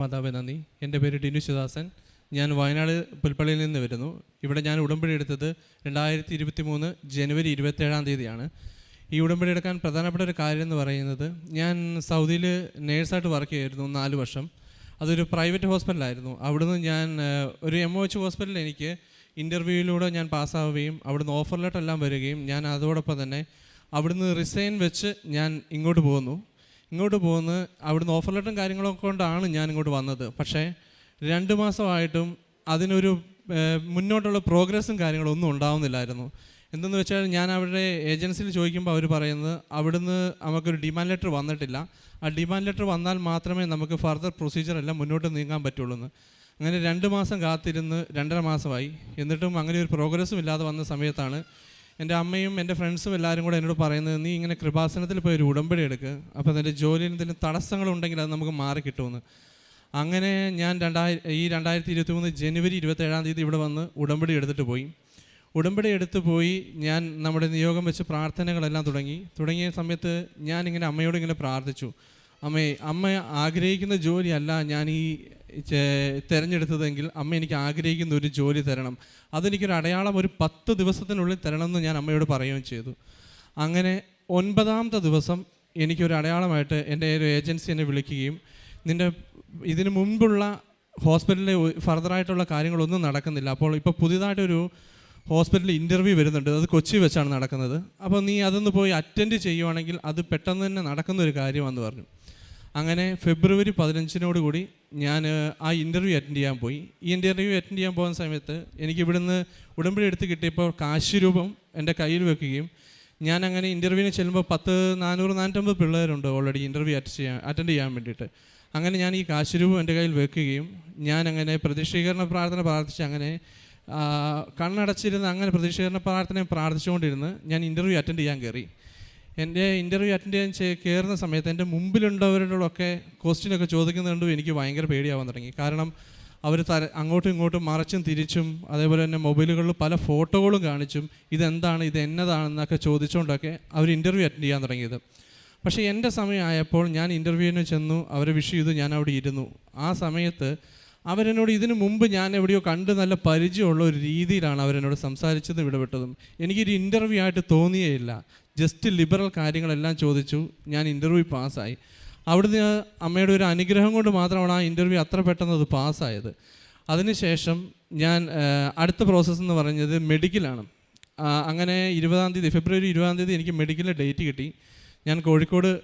മാതാവേ നന്ദി. എന്റെ പേര് ടിനു ശിവദാസൻ. ഞാൻ വയനാട് പുൽപ്പള്ളിയിൽ നിന്ന് വരുന്നു. ഇവിടെ ഞാൻ ഉടമ്പടി എടുത്തത് രണ്ടായിരത്തി ഇരുപത്തി മൂന്ന് ജനുവരി ഇരുപത്തേഴാം തീയതിയാണ്. ഈ ഉടമ്പടി എടുക്കാൻ പ്രധാനപ്പെട്ട ഒരു കാര്യം എന്ന് പറയുന്നത് ഞാൻ സൗദിയിൽ നേഴ്സായിട്ട് വർക്ക് ചെയ്യായിരുന്നു നാല് വർഷം. അതൊരു പ്രൈവറ്റ് ഹോസ്പിറ്റലായിരുന്നു. അവിടുന്ന് ഞാൻ ഒരു എം ഒ എച്ച് ഹോസ്പിറ്റലിൽ എനിക്ക് ഇന്റർവ്യൂവിലൂടെ ഞാൻ പാസ്സാവുകയും അവിടുന്ന് ഓഫർ ലെറ്റർ എല്ലാം വരികയും ഞാൻ അതോടൊപ്പം തന്നെ അവിടുന്ന് റിസൈൻ വെച്ച് ഞാൻ ഇങ്ങോട്ട് പോകുന്നു. ഇങ്ങോട്ട് പോകുന്നത് അവിടുന്ന് ഓഫർ ലെറ്ററും കാര്യങ്ങളൊക്കെ കൊണ്ടാണ് ഞാൻ ഇങ്ങോട്ട് വന്നത്. പക്ഷേ രണ്ട് മാസമായിട്ടും അതിനൊരു മുന്നോട്ടുള്ള പ്രോഗ്രസ്സും കാര്യങ്ങളും ഒന്നും ഉണ്ടാവുന്നില്ലായിരുന്നു. എന്തെന്ന് വെച്ചാൽ ഞാൻ അവരുടെ ഏജൻസിയിൽ ചോദിക്കുമ്പോൾ അവർ പറയുന്നത് അവിടുന്ന് നമുക്കൊരു ഡിമാൻഡ് ലെറ്റർ വന്നിട്ടില്ല. ആ ഡിമാൻഡ് ലെറ്റർ വന്നാൽ മാത്രമേ നമുക്ക് ഫർദർ പ്രൊസീജിയർ എല്ലാം മുന്നോട്ട് നീങ്ങാൻ പറ്റുള്ളൂ എന്ന് അങ്ങനെ രണ്ട് മാസം കാത്തിരുന്ന് രണ്ടര മാസമായി. എന്നിട്ടും അങ്ങനെ ഒരു പ്രോഗ്രസ്സും ഇല്ലാതെ വന്ന സമയത്താണ് എന്റെ അമ്മയും എന്റെ ഫ്രണ്ട്സും എല്ലാവരും കൂടെ എന്നോട് പറയുന്നത് നീ ഇങ്ങനെ കൃപാസനത്തിൽ പോയി ഒരു ഉടമ്പടി എടുക്കുക അപ്പോൾ അതിന്റെ ജോലിയിൽ എന്തെങ്കിലും തടസ്സങ്ങളുണ്ടെങ്കിൽ അത് നമുക്ക് മാറി കിട്ടുമെന്ന്. അങ്ങനെ ഞാൻ രണ്ടായി ഈ രണ്ടായിരത്തി ഇരുപത്തി മൂന്ന് ജനുവരി ഇരുപത്തേഴാം തീയതി ഇവിടെ വന്ന് ഉടമ്പടി എടുത്തിട്ട് പോയി. ഉടമ്പടി എടുത്ത് പോയി ഞാൻ നമ്മുടെ നിയോഗം വെച്ച് പ്രാർത്ഥനകളെല്ലാം തുടങ്ങി. തുടങ്ങിയ സമയത്ത് ഞാനിങ്ങനെ അമ്മയോട് ഇങ്ങനെ പ്രാർത്ഥിച്ചു. അമ്മേ അമ്മ ആഗ്രഹിക്കുന്ന ജോലിയല്ല ഞാൻ ഈ തിരഞ്ഞെടുത്തതെങ്കിൽ അമ്മ എനിക്ക് ആഗ്രഹിക്കുന്ന ഒരു ജോലി തരണം. അതെനിക്കൊരു അടയാളം ഒരു പത്ത് ദിവസത്തിനുള്ളിൽ തരണമെന്ന് ഞാൻ അമ്മയോട് പറയുകയും ചെയ്തു. അങ്ങനെ ഒൻപതാമത്തെ ദിവസം എനിക്കൊരു അടയാളമായിട്ട് എന്റെ ഒരു ഏജൻസി എന്നെ വിളിക്കുകയും നിന്റെ ഇതിന് മുൻപുള്ള ഹോസ്പിറ്റലിലെ ഫർദറായിട്ടുള്ള കാര്യങ്ങളൊന്നും നടക്കുന്നില്ല. അപ്പോൾ ഇപ്പോൾ പുതിയതായിട്ടൊരു ഹോസ്പിറ്റലിൽ ഇന്റർവ്യൂ വരുന്നുണ്ട്. അത് കൊച്ചി വെച്ചാണ് നടക്കുന്നത്. അപ്പോൾ നീ അതൊന്ന് പോയി അറ്റൻഡ് ചെയ്യുവാണെങ്കിൽ അത് പെട്ടെന്ന് തന്നെ നടക്കുന്ന ഒരു കാര്യമാണെന്ന് പറഞ്ഞു. അങ്ങനെ ഫെബ്രുവരി പതിനഞ്ചിനോട് കൂടി ഞാൻ ആ ഇന്റർവ്യൂ അറ്റൻഡ് ചെയ്യാൻ പോയി. ഈ ഇന്റർവ്യൂ അറ്റൻഡ് ചെയ്യാൻ പോകുന്ന സമയത്ത് എനിക്ക് ഇവിടുന്ന് ഉടമ്പടി എടുത്ത് കിട്ടിയപ്പോൾ കാശ് രൂപം എന്റെ കയ്യിൽ വെക്കുകയും ഞാൻ അങ്ങനെ ഇന്റർവ്യൂവിന് ചെല്ലുമ്പോൾ പത്ത് നാനൂറ് നാനൂറ്റമ്പത് പിള്ളേരുണ്ട് ഓൾറെഡി ഇന്റർവ്യൂ അറ്റൻഡ് ചെയ്യാൻ അറ്റൻഡ് ചെയ്യാൻ വേണ്ടിയിട്ട്. അങ്ങനെ ഞാൻ ഈ കാശ് രൂപം എന്റെ കയ്യിൽ വെക്കുകയും ഞാൻ അങ്ങനെ പ്രതിഷ്ഠീകരണ പ്രാർത്ഥന പ്രാർത്ഥിച്ച് അങ്ങനെ കണ്ണടച്ചിരുന്ന് അങ്ങനെ പ്രതിഷ്ഠീകരണ പ്രാർത്ഥനയും പ്രാർത്ഥിച്ചുകൊണ്ടിരുന്ന് ഞാൻ ഇന്റർവ്യൂ അറ്റൻഡ് ചെയ്യാൻ കയറി. എന്റെ ഇന്റർവ്യൂ അറ്റൻഡ് ചെയ്യാൻ ചെയ്യാൻ കയറുന്ന സമയത്ത് എന്റെ മുമ്പിലുള്ളവരോടൊക്കെ ക്വസ്റ്റ്യനൊക്കെ ചോദിക്കുന്നതുകൊണ്ടും എനിക്ക് ഭയങ്കര പേടിയാവാൻ തുടങ്ങി. കാരണം അവർ തര അങ്ങോട്ടും ഇങ്ങോട്ടും മറച്ചും തിരിച്ചും അതേപോലെ തന്നെ മൊബൈലുകളിൽ പല ഫോട്ടോകളും കാണിച്ചും ഇതെന്താണ് ഇത് എന്നതാണെന്നൊക്കെ ചോദിച്ചുകൊണ്ടൊക്കെ അവർ ഇന്റർവ്യൂ അറ്റൻഡ് ചെയ്യാൻ തുടങ്ങിയത്. പക്ഷേ എന്റെ സമയമായപ്പോൾ ഞാൻ ഇന്റർവ്യൂവിന് ചെന്നു അവരെ വിഷ് ചെയ്തു ഞാൻ അവിടെ ഇരുന്നു. ആ സമയത്ത് അവരെന്നോട് ഇതിനു മുമ്പ് ഞാൻ എവിടെയോ കണ്ട് നല്ല പരിചയമുള്ള ഒരു രീതിയിലാണ് അവരെന്നോട് സംസാരിച്ചതും ഇടപെട്ടതും. എനിക്കൊരു ഇന്റർവ്യൂ ആയിട്ട് തോന്നിയേയില്ല. ജസ്റ്റ് ലിബറൽ കാര്യങ്ങളെല്ലാം ചോദിച്ചു. ഞാൻ ഇന്റർവ്യൂ പാസ്സായി. അവിടുന്ന് അമ്മയുടെ ഒരു അനുഗ്രഹം കൊണ്ട് മാത്രമാണ് ആ ഇന്റർവ്യൂ അത്ര പെട്ടെന്ന് അത് പാസ്സായത്. അതിനുശേഷം ഞാൻ അടുത്ത പ്രോസസ്സ് എന്ന് പറഞ്ഞത് മെഡിക്കലാണ്. അങ്ങനെ ഇരുപതാം തീയതി ഫെബ്രുവരി ഇരുപതാം തീയതി എനിക്ക് മെഡിക്കലിന്റെ ഡേറ്റ് കിട്ടി. ഞാൻ കോഴിക്കോട്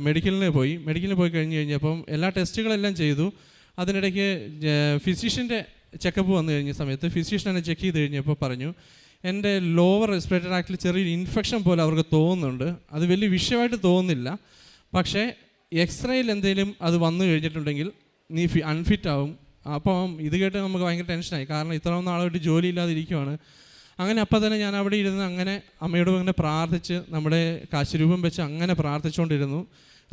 മെഡിക്കലിനെ പോയി. മെഡിക്കലിന് പോയി കഴിഞ്ഞ് കഴിഞ്ഞപ്പം എല്ലാ ടെസ്റ്റുകളെല്ലാം ചെയ്തു. അതിനിടയ്ക്ക് ഫിസിഷ്യന്റെ ചെക്കപ്പ് വന്നു കഴിഞ്ഞ സമയത്ത് ഫിസിഷ്യൻ എന്നെ ചെക്ക് ചെയ്ത് കഴിഞ്ഞപ്പോൾ പറഞ്ഞു എന്റെ ലോവർ റെസ്പിറേറ്റർ ആക്റ്റിൽ ചെറിയൊരു ഇൻഫെക്ഷൻ പോലെ അവർക്ക് തോന്നുന്നുണ്ട്. അത് വലിയ വിഷയമായിട്ട് തോന്നുന്നില്ല. പക്ഷേ എക്സ്റേയിൽ എന്തെങ്കിലും അത് വന്നു കഴിഞ്ഞിട്ടുണ്ടെങ്കിൽ നീ ഫി അൺഫിറ്റ് ആവും. അപ്പം ഇത് കേട്ട് നമുക്ക് ഭയങ്കര ടെൻഷനായി കാരണം ഇത്രയും നാളായിട്ട് ജോലി ഇല്ലാതിരിക്കുവാണ് അങ്ങനെ അപ്പം തന്നെ ഞാൻ അവിടെ ഇരുന്ന് അങ്ങനെ അമ്മയോട് അങ്ങനെ പ്രാർത്ഥിച്ച് നമ്മുടെ കാശുരൂപം വെച്ച് അങ്ങനെ പ്രാർത്ഥിച്ചുകൊണ്ടിരുന്നു.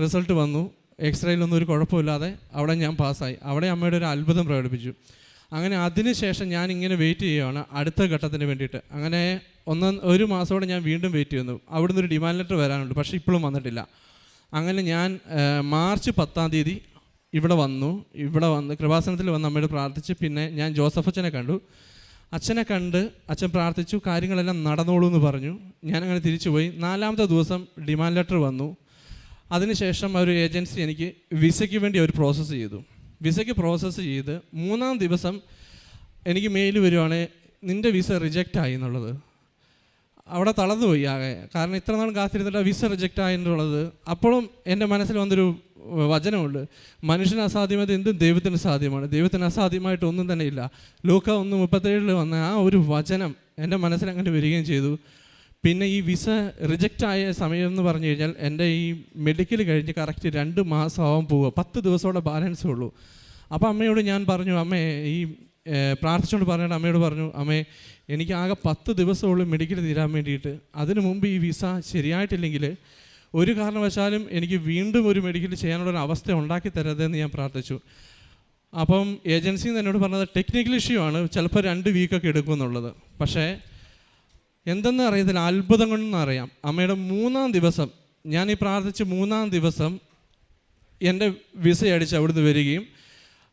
റിസൾട്ട് വന്നു. എക്സ്റേയിലൊന്നും ഒരു കുഴപ്പമില്ലാതെ അവിടെ ഞാൻ പാസ്സായി. അവിടെ അമ്മയുടെ ഒരു അത്ഭുതം പ്രകടിപ്പിച്ചു. അങ്ങനെ അതിനുശേഷം ഞാൻ ഇങ്ങനെ വെയിറ്റ് ചെയ്യുകയാണ് അടുത്ത ഘട്ടത്തിന് വേണ്ടിയിട്ട്. അങ്ങനെ ഒന്ന് ഒരു മാസത്തോടെ ഞാൻ വീണ്ടും വെയിറ്റ് ചെയ്യുന്നു. അവിടുന്ന് ഒരു ഡിമാൻഡ് ലെറ്റർ വരാനുണ്ട് പക്ഷേ ഇപ്പോഴും വന്നിട്ടില്ല. അങ്ങനെ ഞാൻ മാർച്ച് പത്താം തീയതി ഇവിടെ വന്നു. ഇവിടെ വന്ന് കൃപാസനത്തിൽ വന്ന് അമ്മയോട് പ്രാർത്ഥിച്ച് പിന്നെ ഞാൻ ജോസഫ് അച്ഛനെ കണ്ടു. അച്ഛനെ കണ്ട് അച്ഛൻ പ്രാർത്ഥിച്ചു കാര്യങ്ങളെല്ലാം നടന്നോളൂ എന്ന് പറഞ്ഞു. ഞാനങ്ങനെ തിരിച്ചു പോയി നാലാമത്തെ ദിവസം ഡിമാൻഡ് ലെറ്റർ വന്നു. അതിനുശേഷം ഒരു ഏജൻസി എനിക്ക് വിസയ്ക്ക് വേണ്ടി ഒരു പ്രോസസ്സ് ചെയ്തു. വിസയ്ക്ക് പ്രോസസ്സ് ചെയ്ത് മൂന്നാം ദിവസം എനിക്ക് മെയിൽ വരുവാണ് നിന്റെ വിസ റിജക്റ്റ് ആയി എന്നുള്ളത്. അവിടെ തളർന്നുപോയി ആകെ. കാരണം ഇത്ര നാൾ കാത്തിരുന്നിട്ട് വിസ റിജക്റ്റ് ആയെന്നുള്ളത് അപ്പോഴും എന്റെ മനസ്സിൽ വന്നൊരു വചനമുണ്ട്. മനുഷ്യന് അസാധ്യമായത് എന്തും ദൈവത്തിന് സാധ്യമാണ്. ദൈവത്തിന് അസാധ്യമായിട്ട് ഒന്നും തന്നെ ഇല്ല. ലൂക്ക ഒന്ന് മുപ്പത്തേഴിൽ വന്ന ആ ഒരു വചനം എന്റെ മനസ്സിൽ അങ്ങനെ വരികയും ചെയ്തു. പിന്നെ ഈ വിസ റിജക്റ്റ് ആയ സമയം എന്ന് പറഞ്ഞു കഴിഞ്ഞാൽ എന്റെ ഈ മെഡിക്കൽ കഴിഞ്ഞ് കറക്റ്റ് രണ്ട് മാസമാവാൻ പോവുക. പത്ത് ദിവസമോടെ ബാലൻസ് ഉള്ളൂ. അപ്പോൾ അമ്മയോട് ഞാൻ പറഞ്ഞു അമ്മേ ഈ പ്രാർത്ഥിച്ചുകൊണ്ട് പറഞ്ഞിട്ട് അമ്മയോട് പറഞ്ഞു അമ്മേ എനിക്ക് ആകെ പത്ത് ദിവസമുള്ളൂ മെഡിക്കൽ തീരാൻ വേണ്ടിയിട്ട്. അതിനു മുമ്പ് ഈ വിസ ശരിയായിട്ടില്ലെങ്കിൽ ഒരു കാരണവശാലും എനിക്ക് വീണ്ടും ഒരു മെഡിക്കൽ ചെയ്യാനുള്ള ഒരു അവസ്ഥ ഉണ്ടാക്കി തരരുതെന്ന് ഞാൻ പ്രാർത്ഥിച്ചു. അപ്പം ഏജൻസിന്ന് എന്നോട് പറഞ്ഞത് ടെക്നിക്കൽ ഇഷ്യൂ ആണ്. ചിലപ്പോൾ രണ്ട് വീക്കൊക്കെ എടുക്കുമെന്നുള്ളത് പക്ഷേ എന്തെന്ന് അറിയത്തില്ല അത്ഭുതം അറിയാം. അമ്മയുടെ മൂന്നാം ദിവസം ഞാൻ ഈ പ്രാർത്ഥിച്ച് മൂന്നാം ദിവസം എന്റെ വിസ അടിച്ച് അവിടുന്ന് വരികയും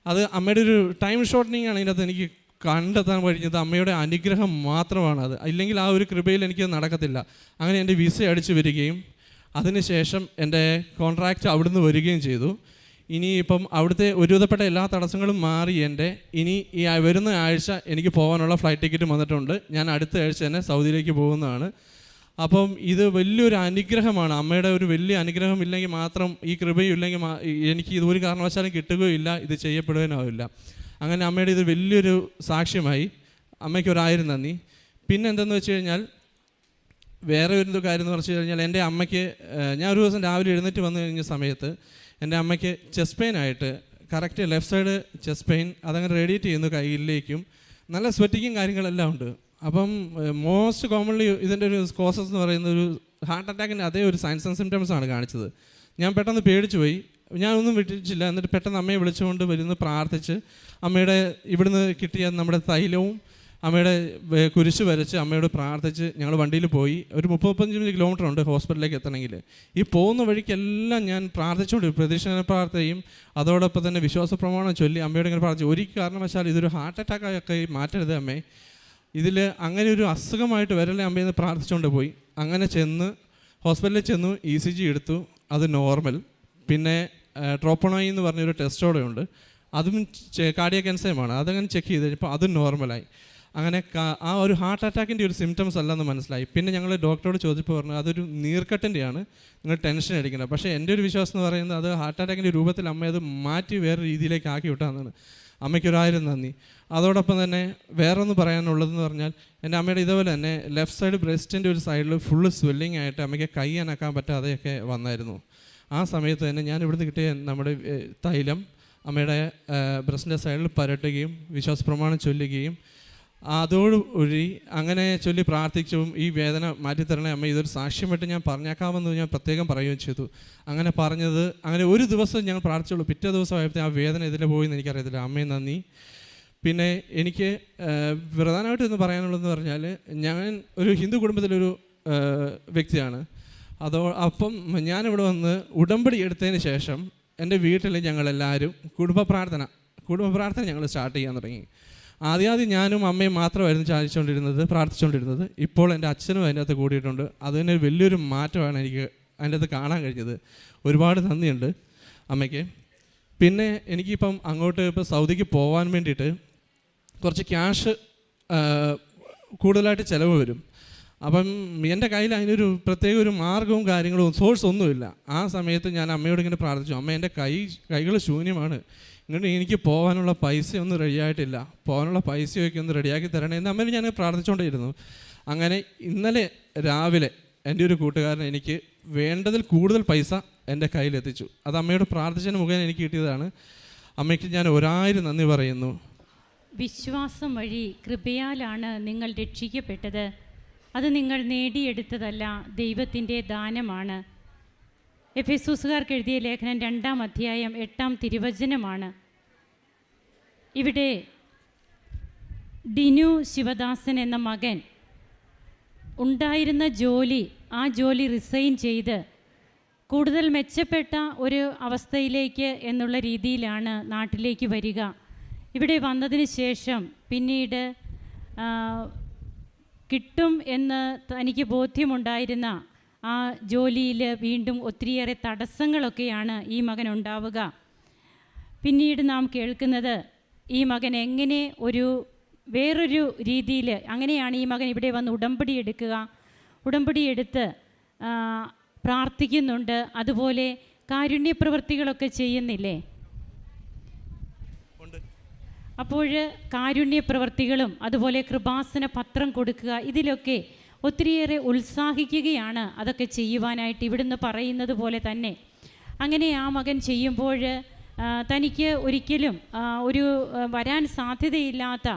അത് അമ്മയുടെ ഒരു ടൈം ഷോർട്ടനിങ് ആണ് ഇതിനകത്ത് എനിക്ക് കണ്ടെത്താൻ കഴിഞ്ഞത്. അമ്മയുടെ അനുഗ്രഹം മാത്രമാണ് അത്. ഇല്ലെങ്കിൽ ആ ഒരു കൃപയിൽ എനിക്ക് നടക്കത്തില്ല. അങ്ങനെ എന്റെ വിസ അടിച്ച് വരികയും അതിനുശേഷം എന്റെ കോൺട്രാക്റ്റ് അവിടുന്ന് വരികയും ചെയ്തു. ഇനി ഇപ്പം അവിടുത്തെ ഒരുവിധപ്പെട്ട എല്ലാ തടസ്സങ്ങളും മാറി എന്റെ. ഇനി ഈ വരുന്ന ആഴ്ച എനിക്ക് പോകാനുള്ള ഫ്ലൈറ്റ് ടിക്കറ്റ് വന്നിട്ടുണ്ട്. ഞാൻ അടുത്ത ആഴ്ച തന്നെ സൗദിയിലേക്ക് പോകുന്നതാണ്. അപ്പം ഇത് വലിയൊരു അനുഗ്രഹമാണ്. അമ്മയുടെ ഒരു വലിയ അനുഗ്രഹം ഇല്ലെങ്കിൽ മാത്രം ഈ കൃപയും ഇല്ലെങ്കിൽ എനിക്ക് ഇത് ഒരു കാരണവശാലും കിട്ടുകയില്ല ഇത് ചെയ്യപ്പെടുവാനാവില്ല. അങ്ങനെ അമ്മയുടെ ഇത് വലിയൊരു സാക്ഷ്യമായി. അമ്മയ്ക്ക് ഒരായിരം നന്ദി. പിന്നെ എന്തെന്ന് വെച്ച് കഴിഞ്ഞാൽ വേറെ ഒരു കാര്യം എന്ന് പറഞ്ഞു കഴിഞ്ഞാൽ എന്റെ അമ്മയ്ക്ക് ഞാൻ ഒരു ദിവസം രാവിലെ എഴുന്നേറ്റ് വന്നു കഴിഞ്ഞ സമയത്ത് എന്റെ അമ്മയ്ക്ക് ചെസ്റ്റ് പെയിൻ ആയിട്ട് correct left side chest pain അതങ്ങനെ റേഡിയേറ്റ് ചെയ്യുന്നു കയ്യിലേക്കും. നല്ല സ്വെറ്റിങ്ങും കാര്യങ്ങളെല്ലാം ഉണ്ട്. അപ്പം മോസ്റ്റ് കോമൺലി ഇതിന്റെ ഒരു കോസസ് എന്ന് പറയുന്ന ഒരു ഹാർട്ട് അറ്റാക്കിന്റെ അതേ ഒരു സയൻസ് ആൻഡ് സിംറ്റംസ് ആണ് കാണിച്ചത്. ഞാൻ പെട്ടെന്ന് പേടിച്ചു പോയി. ഞാനൊന്നും വിട്ടിച്ചില്ല എന്നിട്ട് പെട്ടെന്ന് അമ്മയെ വിളിച്ചുകൊണ്ട് വരുന്നു പ്രാർത്ഥിച്ച്. അമ്മയുടെ ഇവിടുന്ന് കിട്ടിയ നമ്മുടെ തൈലവും അമ്മയുടെ കുരിശ് വരച്ച് അമ്മയോട് പ്രാർത്ഥിച്ച് ഞങ്ങൾ വണ്ടിയിൽ പോയി. ഒരു മുപ്പത് മുപ്പത്തഞ്ച് കിലോമീറ്റർ ഉണ്ട് ഹോസ്പിറ്റലിലേക്ക് എത്തണമെങ്കിൽ ഈ പോകുന്ന വഴിക്കെല്ലാം ഞാൻ പ്രാർത്ഥിച്ചുകൊണ്ട് പ്രതീക്ഷ പ്രാർത്ഥനയും അതോടൊപ്പം തന്നെ വിശ്വാസ പ്രമാണം ചൊല്ലി അമ്മയോട് ഇങ്ങനെ പ്രാർത്ഥിച്ചു. ഒരു കാരണവശാൽ ഇതൊരു ഹാർട്ട് അറ്റാക്ക് മാറ്റരുത് അമ്മേ. ഇതിൽ അങ്ങനെ ഒരു അസുഖമായിട്ട് വരല്ലേ അമ്മയെന്ന് പ്രാർത്ഥിച്ചുകൊണ്ട് പോയി. അങ്ങനെ ചെന്ന് ഹോസ്പിറ്റലിൽ ചെന്നു ഇ സി ജി എടുത്തു. അത് നോർമൽ പിന്നെ ട്രോപ്പണോയി എന്ന് പറഞ്ഞൊരു ടെസ്റ്റോടെ ഉണ്ട്. അതും കാർഡിയ എൻസൈമാണ് അതങ്ങനെ ചെക്ക് ചെയ്ത് കഴിഞ്ഞപ്പോൾ അതും നോർമലായി അങ്ങനെ ആ ഒരു ഹാർട്ട് അറ്റാക്കിന്റെ ഒരു സിംറ്റംസ് അല്ലെന്ന് മനസ്സിലായി. പിന്നെ ഞങ്ങൾ ഡോക്ടറോട് ചോദിച്ചപ്പോൾ പറഞ്ഞു അതൊരു നീർക്കെട്ടിന്റെയാണ് നിങ്ങൾ ടെൻഷൻ അടിക്കേണ്ട. പക്ഷേ എന്റെ ഒരു വിശ്വാസം എന്ന് പറയുന്നത് അത് ഹാർട്ട് അറ്റാക്കിന്റെ രൂപത്തിൽ അമ്മ അത് മാറ്റി വേറെ രീതിയിലേക്ക് ആക്കി വിട്ടാന്നാണ് അമ്മയ്ക്കൊരായിരം നന്ദി. അതോടൊപ്പം തന്നെ വേറൊന്ന് പറയാനുള്ളതെന്ന് പറഞ്ഞാൽ എന്റെ അമ്മയുടെ ഇതേപോലെ തന്നെ ലെഫ്റ്റ് സൈഡ് ബ്രസ്റ്റിന്റെ ഒരു സൈഡിൽ ഫുള്ള് സ്വെല്ലിംഗ് ആയിട്ട് അമ്മയ്ക്ക് കൈ അനക്കാൻ പറ്റാതെയൊക്കെ വന്നായിരുന്നു. ആ സമയത്ത് തന്നെ ഞാൻ ഇവിടുന്ന് കിട്ടിയ നമ്മുടെ തൈലം അമ്മയുടെ ബ്രസ്റ്റിന്റെ സൈഡിൽ പരട്ടുകയും വിശ്വാസ പ്രമാണം ചൊല്ലുകയും അതോടുകൂടി അങ്ങനെ ചൊല്ലി പ്രാർത്ഥിച്ചും ഈ വേദന മാറ്റിത്തരണേ അമ്മ ഇതൊരു സാക്ഷ്യമായിട്ട് ഞാൻ പറഞ്ഞേക്കാമെന്ന് ഞാൻ പ്രത്യേകം പറയുകയും ചെയ്തു. അങ്ങനെ പറഞ്ഞത് അങ്ങനെ ഒരു ദിവസം ഞങ്ങൾ പ്രാർത്ഥിച്ചുള്ളൂ. പിറ്റേ ദിവസമായപ്പോൾ ആ വേദന ഇതിൽ പോയി എന്ന് എനിക്കറിയത്തില്ല. അമ്മയെ നന്ദി. പിന്നെ എനിക്ക് പ്രധാനമായിട്ട് എന്ന് പറയാനുള്ളതെന്ന് പറഞ്ഞാൽ ഞാൻ ഒരു ഹിന്ദു കുടുംബത്തിലൊരു വ്യക്തിയാണ്. അതോ അപ്പം ഞാനിവിടെ വന്ന് ഉടമ്പടി എടുത്തതിന് ശേഷം എന്റെ വീട്ടിൽ ഞങ്ങളെല്ലാവരും കുടുംബ പ്രാർത്ഥന കുടുംബ പ്രാർത്ഥന ഞങ്ങൾ സ്റ്റാർട്ട് ചെയ്യാൻ തുടങ്ങി. ആദ്യാദ്യം ഞാനും അമ്മയും മാത്രമായിരുന്നു ചാലിച്ചുകൊണ്ടിരുന്നത് പ്രാർത്ഥിച്ചുകൊണ്ടിരുന്നത്. ഇപ്പോൾ എന്റെ അച്ഛനും അതിന്റെ അകത്ത് കൂടിയിട്ടുണ്ട്. അതിന് വലിയൊരു മാറ്റമാണ് എനിക്ക് അതിന്റെ അകത്ത് കാണാൻ കഴിഞ്ഞത്. ഒരുപാട് നന്ദിയുണ്ട് അമ്മയ്ക്ക്. പിന്നെ എനിക്കിപ്പം അങ്ങോട്ട് ഇപ്പോൾ സൗദിക്ക് പോകാൻ വേണ്ടിയിട്ട് കുറച്ച് ക്യാഷ് കൂടുതലായിട്ട് ചിലവ് വരും. അപ്പം എന്റെ കയ്യിൽ അതിനൊരു പ്രത്യേക ഒരു മാർഗവും കാര്യങ്ങളും സോഴ്സ് ഒന്നുമില്ല ആ സമയത്ത് ഞാൻ അമ്മയോട് ഇങ്ങനെ പ്രാർത്ഥിച്ചു. അമ്മ എന്റെ കൈ കൈകൾ ശൂന്യമാണ്. ഇങ്ങോട്ട് എനിക്ക് പോകാനുള്ള പൈസ ഒന്നും റെഡിയായിട്ടില്ല പോകാനുള്ള പൈസയൊക്കെ ഒന്ന് റെഡിയാക്കി തരണേ എന്ന് അമ്മയിൽ ഞാൻ പ്രാർത്ഥിച്ചുകൊണ്ടിരുന്നു അങ്ങനെ ഇന്നലെ രാവിലെ എന്റെ ഒരു കൂട്ടുകാരൻ എനിക്ക് വേണ്ടതിൽ കൂടുതൽ പൈസ എന്റെ കയ്യിലെത്തിച്ചു. അത് അമ്മയോട് പ്രാർത്ഥിച്ചതിന് മുഖേന എനിക്ക് കിട്ടിയതാണ്. അമ്മയ്ക്ക് ഞാൻ ഒരായിരം നന്ദി പറയുന്നു. വിശ്വാസം വഴി കൃപയാലാണ് നിങ്ങൾ രക്ഷിക്കപ്പെട്ടത്. അത് നിങ്ങൾ നേടിയെടുത്തതല്ല ദൈവത്തിന്റെ ദാനമാണ്. എഫെസൂസുകാർക്ക് എഴുതിയ ലേഖനം രണ്ടാം അധ്യായം എട്ടാം തിരുവചനമാണ്. ഇവിടെ ഡിനു ശിവദാസൻ എന്ന മകൻ ഉണ്ടായിരുന്ന ജോലി ആ ജോലി റിസൈൻ ചെയ്ത് കൂടുതൽ മെച്ചപ്പെട്ട ഒരു അവസ്ഥയിലേക്ക് എന്നുള്ള രീതിയിലാണ് നാട്ടിലേക്ക് വരിക. ഇവിടെ വന്നതിന് ശേഷം പിന്നീട് കിട്ടും എന്ന് തനിക്ക് ബോധ്യമുണ്ടായിരുന്ന ആ ജോലിയിൽ വീണ്ടും ഒത്തിരിയേറെ തടസ്സങ്ങളൊക്കെയാണ് ഈ മകൻ ഉണ്ടാവുക. പിന്നീട് നാം കേൾക്കുന്നത് ഈ മകൻ എങ്ങനെ ഒരു വേറൊരു രീതിയിൽ അങ്ങനെയാണ് ഈ മകൻ ഇവിടെ വന്ന് ഉടമ്പടി എടുക്കുക. ഉടമ്പടി എടുത്ത് പ്രാർത്ഥിക്കുന്നുണ്ട്. അതുപോലെ കാരുണ്യപ്രവൃത്തികളൊക്കെ ചെയ്യുന്നില്ലേ? അപ്പോൾ കാരുണ്യപ്രവൃത്തികളും അതുപോലെ കൃപാസന പത്രം കൊടുക്കുക ഇതിലൊക്കെ ഒത്തിരിയേറെ ഉത്സാഹിക്കുകയാണ് അതൊക്കെ ചെയ്യുവാനായിട്ട് ഇവിടുന്ന് പറയുന്നത് പോലെ തന്നെ. അങ്ങനെ ആ മകൻ ചെയ്യുമ്പോൾ തനിക്ക് ഒരിക്കലും ഒരു വരാൻ സാധ്യതയില്ലാത്ത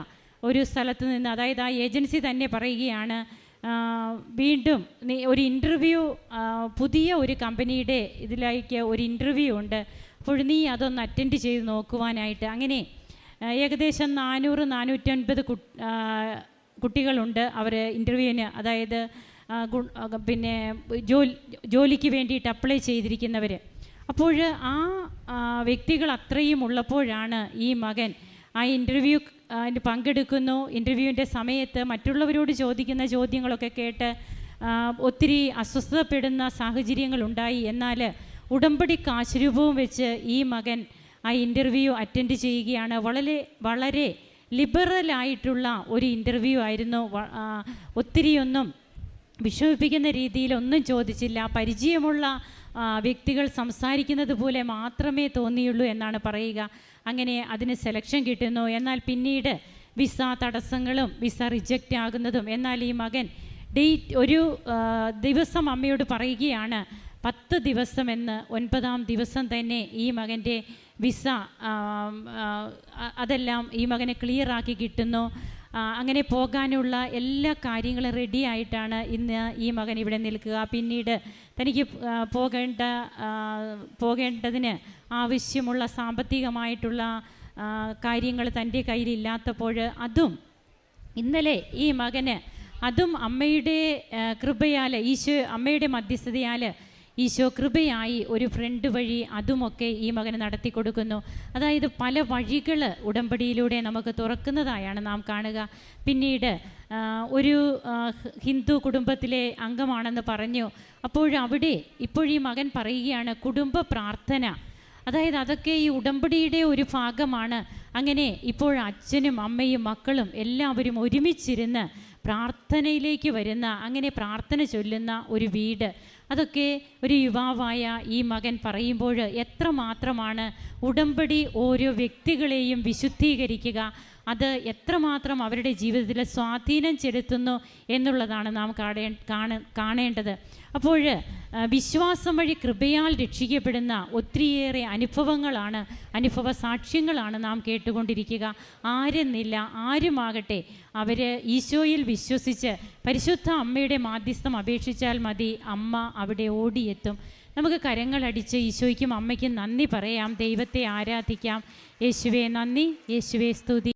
ഒരു സ്ഥലത്ത് നിന്ന് അതായത് ആ ഏജൻസി തന്നെ പറയുകയാണ് വീണ്ടും ഒരു ഇന്റർവ്യൂ പുതിയ ഒരു കമ്പനിയുടെ ഇതിലേക്ക് ഒരു ഇന്റർവ്യൂ ഉണ്ട്. അപ്പോൾ നീ അതൊന്ന് അറ്റൻഡ് ചെയ്ത് നോക്കുവാനായിട്ട്. അങ്ങനെ ഏകദേശം നാനൂറ് നാനൂറ്റൻപത് കു കുട്ടികളുണ്ട്. അവർ ഇന്റർവ്യൂവിന് അതായത് പിന്നെ ജോലി ജോലിക്ക് വേണ്ടിയിട്ട് അപ്ലൈ ചെയ്തിരിക്കുന്നവർ അപ്പോൾ ആ വ്യക്തികൾ അത്രയും ഉള്ളപ്പോഴാണ് ഈ മകൻ ആ ഇന്റർവ്യൂ അതിന് പങ്കെടുക്കുന്നു. ഇന്റർവ്യൂവിന്റെ സമയത്ത് മറ്റുള്ളവരോട് ചോദിക്കുന്ന ചോദ്യങ്ങളൊക്കെ കേട്ട് ഒത്തിരി അസ്വസ്ഥപ്പെടുന്ന സാഹചര്യങ്ങളുണ്ടായി എന്നാൽ ഉടമ്പടി കാശുരൂപവും വെച്ച് ഈ മകൻ ആ ഇന്റർവ്യൂ അറ്റൻഡ് ചെയ്യുകയാണ്. വളരെ വളരെ ലിബറലായിട്ടുള്ള ഒരു ഇന്റർവ്യൂ ആയിരുന്നു. ഒത്തിരിയൊന്നും വിഷമിപ്പിക്കുന്ന രീതിയിൽ ഒന്നും ചോദിച്ചില്ല. പരിചയമുള്ള വ്യക്തികൾ സംസാരിക്കുന്നത് പോലെ മാത്രമേ തോന്നിയുള്ളൂ എന്നാണ് പറയുക. അങ്ങനെ അതിന് സെലക്ഷൻ കിട്ടുന്നു. എന്നാൽ പിന്നീട് വിസ തടസ്സങ്ങളും വിസ റിജക്റ്റ് ആകുന്നതും എന്നാൽ ഈ മകൻ ഡേറ്റ് ഒരു ദിവസം അമ്മയോട് പറയുകയാണ് പത്ത് ദിവസം എന്ന് ഒൻപതാം ദിവസം തന്നെ ഈ മകന്റെ വിസ അതെല്ലാം ഈ മകനെ ക്ലിയറാക്കി കിട്ടുന്നു. അങ്ങനെ പോകാനുള്ള എല്ലാ കാര്യങ്ങളും റെഡി ആയിട്ടാണ് ഇന്ന് ഈ മകൻ ഇവിടെ നിൽക്കുക. പിന്നീട് തനിക്ക് പോകേണ്ട പോകേണ്ടതിന് ആവശ്യമുള്ള സാമ്പത്തികമായിട്ടുള്ള കാര്യങ്ങൾ തന്റെ കയ്യിലില്ലാത്തപ്പോൾ അതും ഇന്നലെ ഈ മകന് അതും അമ്മയുടെ കൃപയാൽ ഈശോ അമ്മയുടെ മധ്യസ്ഥതയാൽ ഈശോ കൃപയായി ഒരു ഫ്രണ്ട് വഴി അതുമൊക്കെ ഈ മകന് നടത്തി കൊടുക്കുന്നു. അതായത് പല വഴികൾ ഉടമ്പടിയിലൂടെ നമുക്ക് തുറക്കുന്നതായാണ് നാം കാണുക. പിന്നീട് ഒരു ഹിന്ദു കുടുംബത്തിലെ അംഗമാണെന്ന് പറഞ്ഞു. അപ്പോഴവിടെ ഇപ്പോഴീ മകൻ പറയുകയാണ് കുടുംബ പ്രാർത്ഥന. അതായത് അതൊക്കെ ഈ ഉടമ്പടിയുടെ ഒരു ഭാഗമാണ്. അങ്ങനെ ഇപ്പോൾ അച്ഛനും അമ്മയും മക്കളും എല്ലാവരും ഒരുമിച്ചിരുന്ന് പ്രാർത്ഥനയിലേക്ക് വരുന്ന അങ്ങനെ പ്രാർത്ഥന ചൊല്ലുന്ന ഒരു വീട്. അതൊക്കെ ഒരു യുവാവായ ഈ മകൻ പറയുമ്പോൾ എത്രമാത്രമാണ് ഉടമ്പടി ഓരോ വ്യക്തികളെയും വിശുദ്ധീകരിക്കുക അത് എത്രമാത്രം അവരുടെ ജീവിതത്തിൽ സ്വാധീനം ചെലുത്തുന്നു എന്നുള്ളതാണ് നാം കാണേ കാണ കാണേണ്ടത്. അപ്പോൾ വിശ്വാസം വഴി കൃപയാൽ രക്ഷിക്കപ്പെടുന്ന ഒത്തിരിയേറെ അനുഭവങ്ങളാണ് അനുഭവ സാക്ഷ്യങ്ങളാണ് നാം കേട്ടുകൊണ്ടിരിക്കുക. ആരെന്നില്ല ആരുമാകട്ടെ അവർ ഈശോയിൽ വിശ്വസിച്ച് പരിശുദ്ധ അമ്മയുടെ മാധ്യസ്ഥം അപേക്ഷിച്ചാൽ മതി അമ്മ അവിടെ ഓടിയെത്തും. നമുക്ക് കരങ്ങളടിച്ച് ഈശോയ്ക്കും അമ്മയ്ക്കും നന്ദി പറയാം ദൈവത്തെ ആരാധിക്കാം. യേശുവേ നന്ദി യേശുവേ സ്തുതി.